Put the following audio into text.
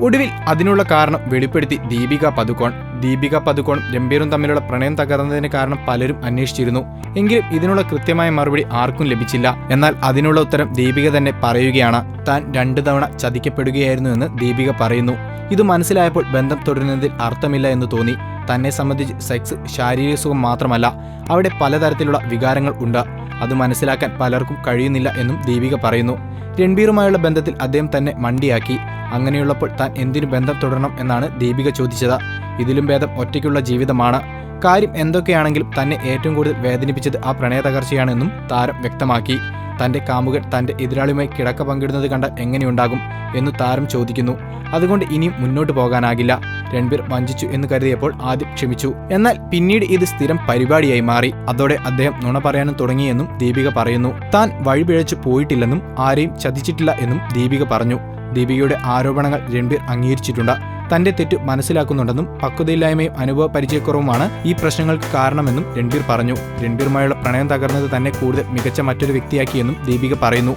ഒടുവിൽ അതിനുള്ള കാരണം വെളിപ്പെടുത്തി ദീപിക പതുക്കോൺ ദീപിക പതുക്കോണും രംബീറും തമ്മിലുള്ള പ്രണയം തകർന്നതിന് കാരണം പലരും അന്വേഷിച്ചിരുന്നു. എങ്കിലും ഇതിനുള്ള കൃത്യമായ മറുപടി ആർക്കും ലഭിച്ചില്ല. എന്നാൽ അതിനുള്ള ഉത്തരം ദീപിക തന്നെ പറയുകയാണ്. താൻ രണ്ടു തവണ ചതിക്കപ്പെടുകയായിരുന്നു എന്ന് ദീപിക പറയുന്നു. ഇത് മനസ്സിലായപ്പോൾ ബന്ധം തുടരുന്നതിൽ അർത്ഥമില്ല എന്ന് തോന്നി. തന്നെ സംബന്ധിച്ച് സെക്സ് ശാരീരിക സുഖം മാത്രമല്ല അവിടെ പലതരത്തിലുള്ള വികാരങ്ങൾ ഉണ്ട്. അത് മനസ്സിലാക്കാൻ പലർക്കും കഴിയുന്നില്ല എന്നും ദീപിക പറയുന്നു. രൺബീറുമായുള്ള ബന്ധത്തിൽ അദ്ദേഹം തന്നെ മണ്ടിയാക്കി. അങ്ങനെയുള്ളപ്പോൾ താൻ എന്തിനു ബന്ധം തുടരണം എന്നാണ് ദീപിക ചോദിച്ചത്. ഇതിലും ഭേദം ഒറ്റയ്ക്കുള്ള ജീവിതമാണ്. കാര്യം എന്തൊക്കെയാണെങ്കിലും തന്നെ ഏറ്റവും കൂടുതൽ വേദനിപ്പിച്ചത് ആ പ്രണയ തകർച്ചയാണെന്നും താരം വ്യക്തമാക്കി. തന്റെ കാമുകൻ തന്റെ എതിരാളിയുമായി കിടക്ക പങ്കിടുന്നത് കണ്ടാൽ എങ്ങനെയുണ്ടാകും എന്ന് താരം ചോദിക്കുന്നു. അതുകൊണ്ട് ഇനിയും മുന്നോട്ട് പോകാനാകില്ല. രൺബീർ വഞ്ചിച്ചു എന്ന് കരുതിയപ്പോൾ ആദ്യം ക്ഷമിച്ചു. എന്നാൽ പിന്നീട് ഇത് സ്ഥിരം പരിപാടിയായി മാറി. അതോടെ അദ്ദേഹം നുണ പറയാനും തുടങ്ങിയെന്നും ദീപിക പറയുന്നു. താൻ വഴിപിഴച്ചു പോയിട്ടില്ലെന്നും ആരെയും ചതിച്ചിട്ടില്ല എന്നും ദീപിക പറഞ്ഞു. ദീപികയുടെ ആരോപണങ്ങൾ രൺബീർ അംഗീകരിച്ചിട്ടുണ്ട്. തന്റെ തെറ്റ് മനസ്സിലാക്കുന്നുണ്ടെന്നും പക്വതയില്ലായ്മയും അനുഭവ പരിചയക്കുറവുമാണ് ഈ പ്രശ്നങ്ങൾക്ക് കാരണമെന്നും രൺബീർ പറഞ്ഞു. രൺബീറുമായുള്ള പ്രണയം തകർന്നത് തന്നെ കൂടുതൽ മികച്ച മറ്റൊരു വ്യക്തിയാക്കിയെന്നും ദീപിക പറയുന്നു.